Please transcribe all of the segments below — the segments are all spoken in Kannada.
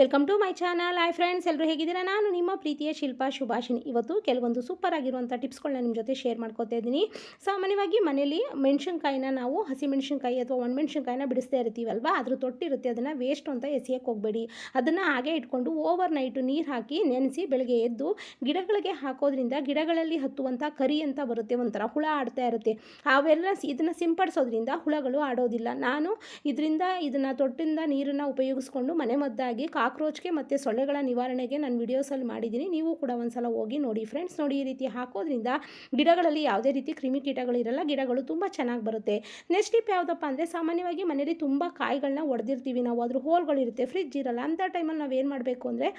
Welcome to my channel hi friends ಎಲ್ಲರೂ ಹೇಗಿದ್ದೀರಾ? ನಾನು ನಿಮ್ಮ ಪ್ರೀತಿಯ ಶಿಲ್ಪಾ ಶುಭಾಷಿಣಿ ಇವತ್ತು ಕೆಲವೊಂದು ಸೂಪರ್ ಆಗಿರುವಂಥ ಟಿಪ್ಸ್ಗಳನ್ನ ನಿಮ್ಮ ಜೊತೆ ಶೇರ್ ಮಾಡ್ಕೋತಾ ಇದ್ದೀನಿ. ಸಾಮಾನ್ಯವಾಗಿ ಮನೇಲಿ ಮೆಣಸಿನ್ಕಾಯಿನ ನಾವು ಹಸಿ ಮೆಣಸಿನ್ಕಾಯಿ ಅಥವಾ ಒಣಮೆಣ್ಸಿನ್ಕಾಯಿನ ಬಿಡಿಸ್ತಾ ಇರ್ತೀವಲ್ವ? ಅದ್ರ ತೊಟ್ಟಿರುತ್ತೆ, ಅದನ್ನು ವೇಸ್ಟ್ ಅಂತ ಎಸೆಯೋಕ್ಕೆ ಹೋಗಬೇಡಿ. ಅದನ್ನು ಹಾಗೆ ಇಟ್ಕೊಂಡು ಓವರ್ ನೈಟು ನೀರು ಹಾಕಿ ನೆನೆಸಿ ಬೆಳಗ್ಗೆ ಎದ್ದು ಗಿಡಗಳಿಗೆ ಹಾಕೋದ್ರಿಂದ ಗಿಡಗಳಲ್ಲಿ ಹತ್ತುವಂಥ ಕರಿ ಅಂತ ಬರುತ್ತೆ, ಒಂಥರ ಹುಳ ಆಡ್ತಾ ಇರುತ್ತೆ. ಅವೆಲ್ಲ ಇದನ್ನು ಸಿಂಪಡಿಸೋದ್ರಿಂದ ಹುಳಗಳು ಆಡೋದಿಲ್ಲ. ನಾನು ಇದರಿಂದ, ಇದನ್ನು ತೊಟ್ಟಿಂದ ನೀರನ್ನು ಉಪಯೋಗಿಸ್ಕೊಂಡು ಮನೆ ಮದ್ದಾಗಿ ಕಾಕ್ರೋಚ್ಗೆ ಮತ್ತು ಸೊಳ್ಳೆಗಳ ನಿವಾರಣೆಗೆ ನಾನು ವಿಡಿಯೋಸಲ್ಲಿ ಮಾಡಿದ್ದೀನಿ. ನೀವು ಕೂಡ ಒಂದ್ಸಲ ಹೋಗಿ ನೋಡಿ ಫ್ರೆಂಡ್ಸ್, ನೋಡಿ ಈ ರೀತಿ ಹಾಕೋದ್ರಿಂದ ಗಿಡಗಳಲ್ಲಿ ಯಾವುದೇ ರೀತಿ ಕ್ರಿಮಿಕೀಟಗಳಿರಲ್ಲ ಗಿಡಗಳು ತುಂಬ ಚೆನ್ನಾಗಿ ಬರುತ್ತೆ. ನೆಕ್ಸ್ಟ್ ಟಿಪ್ ಯಾವುದಪ್ಪ ಅಂದರೆ ಸಾಮಾನ್ಯವಾಗಿ ಮನೇಲಿ ತುಂಬ ಕಾಯಿಗಳನ್ನ ಒಡೆದಿರ್ತೀವಿ. ನಾವು ಅದ್ರ ಹೋಲ್ಗಳಿರುತ್ತೆ ಫ್ರಿಜ್ ಇರಲ್ಲ ಅಂಥ ಟೈಮಲ್ಲಿ ನಾವು ಏನು ಮಾಡಬೇಕು ಅಂದರೆ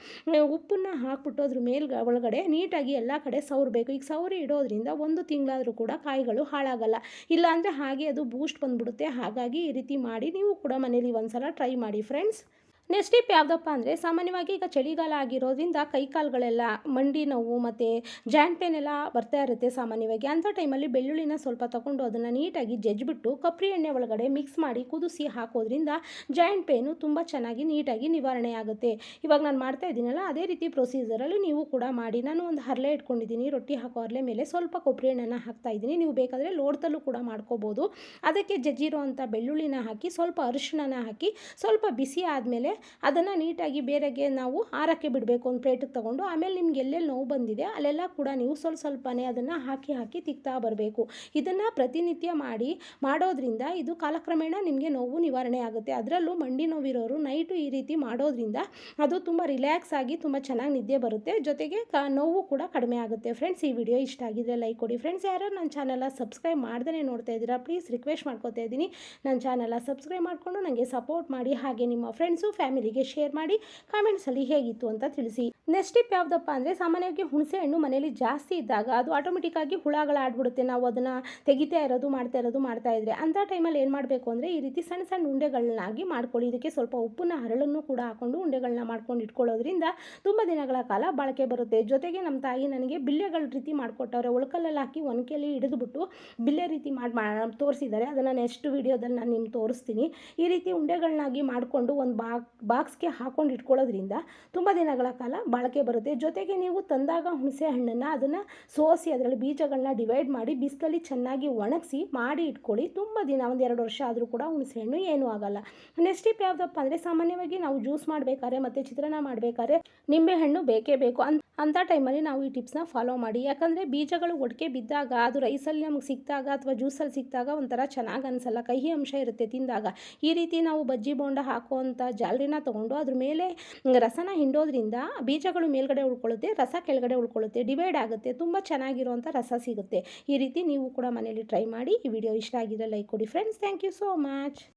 ಉಪ್ಪನ್ನು ಹಾಕ್ಬಿಟ್ಟು ಅದ್ರ ಮೇಲ್ ಒಳಗಡೆ ನೀಟಾಗಿ ಎಲ್ಲ ಕಡೆ ಸೌರಬೇಕು ಈಗ ಸೌರಿ ಇಡೋದ್ರಿಂದ ಒಂದು ತಿಂಗಳಾದರೂ ಕೂಡ ಕಾಯಿಗಳು ಹಾಳಾಗಲ್ಲ. ಇಲ್ಲಾಂದರೆ ಹಾಗೆ ಅದು ಬೂಸ್ಟ್ ಬಂದ್ಬಿಡುತ್ತೆ. ಹಾಗಾಗಿ ಈ ರೀತಿ ಮಾಡಿ ನೀವು ಕೂಡ ಮನೇಲಿ ಒಂದ್ಸಲ ಟ್ರೈ ಮಾಡಿ ಫ್ರೆಂಡ್ಸ್. ನೆಕ್ಸ್ಟ್ ಟಿಪ್ ಯಾವುದಪ್ಪ ಅಂದರೆ ಸಾಮಾನ್ಯವಾಗಿ ಈಗ ಚಳಿಗಾಲ ಆಗಿರೋದ್ರಿಂದ ಕೈಕಾಲುಗಳೆಲ್ಲ ಮಂಡಿ ನೋವು ಮತ್ತು ಜಾಯಿಂಟ್ ಪೇನ್ ಎಲ್ಲ ಬರ್ತಾ ಇರುತ್ತೆ ಸಾಮಾನ್ಯವಾಗಿ. ಅಂಥ ಟೈಮಲ್ಲಿ ಬೆಳ್ಳುಳ್ಳಿನ ಸ್ವಲ್ಪ ತಗೊಂಡು ಅದನ್ನು ನೀಟಾಗಿ ಜಜ್ಜಿಬಿಟ್ಟು ಕಪ್ರಿ ಎಣ್ಣೆ ಒಳಗಡೆ ಮಿಕ್ಸ್ ಮಾಡಿ ಕುದಿಸಿ ಹಾಕೋದ್ರಿಂದ ಜಾಯಿಂಟ್ ಪೇನು ತುಂಬ ಚೆನ್ನಾಗಿ ನೀಟಾಗಿ ನಿವಾರಣೆ ಆಗುತ್ತೆ. ಇವಾಗ ನಾನು ಮಾಡ್ತಾ ಇದ್ದೀನಲ್ಲ, ಅದೇ ರೀತಿ ಪ್ರೊಸೀಜರಲ್ಲಿ ನೀವು ಕೂಡ ಮಾಡಿ. ನಾನು ಒಂದು ಹರಳೆ ಇಟ್ಕೊಂಡಿದ್ದೀನಿ, ರೊಟ್ಟಿ ಹಾಕೋ ಹರಳೆ ಮೇಲೆ ಸ್ವಲ್ಪ ಕೊಬ್ಬರಿ ಎಣ್ಣೆನ ಹಾಕ್ತಾ ಇದ್ದೀನಿ. ನೀವು ಬೇಕಾದರೆ ಲೋಡ್ದಲ್ಲೂ ಕೂಡ ಮಾಡ್ಕೋಬೋದು. ಅದಕ್ಕೆ ಜಜ್ಜಿರೋ ಅಂಥ ಬೆಳ್ಳುಳ್ಳಿನ ಹಾಕಿ ಸ್ವಲ್ಪ ಅರಿಶಿಣನ ಹಾಕಿ ಸ್ವಲ್ಪ ಬಿಸಿ ಆದಮೇಲೆ ಅದನ್ನು ನೀಟಾಗಿ ಬೇರೆಗೆ ನಾವು ಆರಕ್ಕೆ ಬಿಡಬೇಕು ಒಂದು ಪ್ಲೇಟಿಗೆ ತೊಗೊಂಡು. ಆಮೇಲೆ ನಿಮ್ಗೆ ಎಲ್ಲೆಲ್ಲಿ ನೋವು ಬಂದಿದೆ ಅಲ್ಲೆಲ್ಲ ಕೂಡ ನೀವು ಸ್ವಲ್ಪ ಸ್ವಲ್ಪನೇ ಅದನ್ನು ಹಾಕಿ ಹಾಕಿ ತಿಕ್ತಾ ಬರಬೇಕು. ಇದನ್ನು ಪ್ರತಿನಿತ್ಯ ಮಾಡಿ, ಮಾಡೋದ್ರಿಂದ ಇದು ಕಾಲಕ್ರಮೇಣ ನಿಮಗೆ ನೋವು ನಿವಾರಣೆ ಆಗುತ್ತೆ. ಅದರಲ್ಲೂ ಮಂಡಿ ನೋವಿರೋರು ನೈಟು ಈ ರೀತಿ ಮಾಡೋದ್ರಿಂದ ಅದು ತುಂಬ ರಿಲ್ಯಾಕ್ಸ್ ಆಗಿ ತುಂಬ ಚೆನ್ನಾಗಿ ನಿದ್ದೆ ಬರುತ್ತೆ. ಜೊತೆಗೆ ನೋವು ಕೂಡ ಕಡಿಮೆ ಆಗುತ್ತೆ. ಫ್ರೆಂಡ್ಸ್ ಈ ವಿಡಿಯೋ ಇಷ್ಟ ಆಗಿದ್ರೆ ಲೈಕ್ ಕೊಡಿ. ಫ್ರೆಂಡ್ಸ್ ಯಾರು ನನ್ನ ಚಾನಲ ಸಬ್ಸ್ಕ್ರೈಬ್ ಮಾಡ್ದೇ ನೋಡ್ತಾ ಇದ್ದೀರಾ ಪ್ಲೀಸ್ ರಿಕ್ವೆಸ್ಟ್ ಮಾಡ್ಕೋತಾ ಇದ್ದೀನಿ. ನನ್ನ ಚಾನಲ ಸಬ್ಸ್ಕ್ರೈಬ್ ಮಾಡಿಕೊಂಡು ನನಗೆ ಸಪೋರ್ಟ್ ಮಾಡಿ. ಹಾಗೆ ನಿಮ್ಮ ಫ್ರೆಂಡ್ಸು ಫ್ಯಾಮಿಲಿಗೆ ಶೇರ್ ಮಾಡಿ ಕಾಮೆಂಟ್ಸಲ್ಲಿ ಹೇಗಿತ್ತು ಅಂತ ತಿಳಿಸಿ. ನೆಕ್ಸ್ಟ್ ಟಿಪ್ ಯಾವುದಪ್ಪ ಅಂದರೆ ಸಾಮಾನ್ಯವಾಗಿ ಹುಣಸೆ ಹಣ್ಣು ಮನೇಲಿ ಜಾಸ್ತಿ ಇದ್ದಾಗ ಅದು ಆಟೋಮೆಟಿಕ್ಕಾಗಿ ಹುಳಗಳು ಆಡ್ಬಿಡುತ್ತೆ. ನಾವು ಅದನ್ನು ತೆಗಿತಾ ಇರೋದು, ಮಾಡ್ತಾ ಇರೋದು, ಮಾಡ್ತಾ ಇದ್ರೆ ಅಂಥ ಟೈಮಲ್ಲಿ ಏನು ಮಾಡಬೇಕು ಅಂದರೆ ಈ ರೀತಿ ಸಣ್ಣ ಸಣ್ಣ ಉಂಡೆಗಳನ್ನಾಗಿ ಮಾಡ್ಕೊಳ್ಳಿ. ಇದಕ್ಕೆ ಸ್ವಲ್ಪ ಉಪ್ಪನ್ನ, ಹರಳನ್ನು ಕೂಡ ಹಾಕೊಂಡು ಉಂಡೆಗಳನ್ನ ಮಾಡ್ಕೊಂಡು ಇಟ್ಕೊಳ್ಳೋದ್ರಿಂದ ತುಂಬ ದಿನಗಳ ಕಾಲ ಬಾಳಿಕೆ ಬರುತ್ತೆ. ಜೊತೆಗೆ ನಮ್ಮ ತಾಯಿ ನನಗೆ ಬಿಲ್ಲೆಗಳ ರೀತಿ ಮಾಡಿಕೊಟ್ಟವ್ರೆ. ಒಳಕಲ್ಲಲ್ಲಿ ಹಾಕಿ ಒನಕೆಯಲ್ಲಿ ಹಿಡಿದುಬಿಟ್ಟು ಬಿಲ್ಲೆ ರೀತಿ ಮಾಡಿ ತೋರಿಸಿದ್ದಾರೆ. ಅದನ್ನು ನೆಕ್ಸ್ಟ್ ವೀಡಿಯೋದಲ್ಲಿ ನಾನು ನಿಮ್ಗೆ ತೋರಿಸ್ತೀನಿ. ಈ ರೀತಿ ಉಂಡೆಗಳನ್ನಾಗಿ ಮಾಡಿಕೊಂಡು ಒಂದು ಬಾಕ್ ಬಾಕ್ಸ್ಗೆ ಹಾಕೊಂಡು ಇಟ್ಕೊಳ್ಳೋದ್ರಿಂದ ತುಂಬ ದಿನಗಳ ಕಾಲ ಬಾಳಿಕೆ ಬರುತ್ತೆ. ಜೊತೆಗೆ ನೀವು ತಂದಾಗ ಹುಣಸೆ ಹಣ್ಣನ್ನು ಅದನ್ನು ಸೋಸಿ ಅದರಲ್ಲಿ ಬೀಜಗಳನ್ನ ಡಿವೈಡ್ ಮಾಡಿ ಬಿಸಿಲಲ್ಲಿ ಚೆನ್ನಾಗಿ ಒಣಗಿಸಿ ಮಾಡಿ ಇಟ್ಕೊಳ್ಳಿ. ತುಂಬ ದಿನ, ಒಂದು ಎರಡು ವರ್ಷ ಆದರೂ ಕೂಡ ಹುಣಸೆ ಹಣ್ಣು ಏನೂ ಆಗಲ್ಲ. ನೆಕ್ಸ್ಟ್ ಟಿಪ್ ಯಾವುದಪ್ಪ ಅಂದರೆ ಸಾಮಾನ್ಯವಾಗಿ ನಾವು ಜ್ಯೂಸ್ ಮಾಡಬೇಕಾದ್ರೆ ಮತ್ತು ಚಿತ್ರಾನ್ನ ಮಾಡಬೇಕಾದ್ರೆ ನಿಂಬೆಹಣ್ಣು ಬೇಕೇ ಬೇಕು. ಅಂತ ಅಂಥ ಟೈಮಲ್ಲಿ ನಾವು ಈ ಟಿಪ್ಸ್ನ ಫಾಲೋ ಮಾಡಿ. ಯಾಕಂದರೆ ಬೀಜಗಳು ಒಟ್ಟಿಗೆ ಬಿದ್ದಾಗ, ಅದು ರೈಸಲ್ಲಿ ನಮಗೆ ಸಿಕ್ಕಿದಾಗ ಅಥವಾ ಜ್ಯೂಸಲ್ಲಿ ಸಿಕ್ಕಿದಾಗ ಒಂಥರ ಚೆನ್ನಾಗಿ ಅನಿಸಲ್ಲ, ಕಹಿ ಅಂಶ ಇರುತ್ತೆ ತಿಂದಾಗ. ಈ ರೀತಿ ನಾವು ಬಜ್ಜಿ ಬೋಂಡ ಹಾಕುವಂಥ ಜಾಲರಿನ ತೊಗೊಂಡು ಅದ್ರ ಮೇಲೆ ರಸನ ಹಿಂಡೋದ್ರಿಂದ ಬೀಜಗಳು ಮೇಲ್ಗಡೆ ಉಳ್ಕೊಳ್ಳುತ್ತೆ, ರಸ ಕೆಳಗಡೆ ಉಳ್ಕೊಳ್ಳುತ್ತೆ ಡಿವೈಡ್ ಆಗುತ್ತೆ, ತುಂಬ ಚೆನ್ನಾಗಿರುವಂಥ ರಸ ಸಿಗುತ್ತೆ. ಈ ರೀತಿ ನೀವು ಕೂಡ ಮನೇಲಿ ಟ್ರೈ ಮಾಡಿ ಈ ವಿಡಿಯೋ ಇಷ್ಟ ಆಗಿದ್ರೆ ಲೈಕ್ ಕೊಡಿ. Friends thank you so much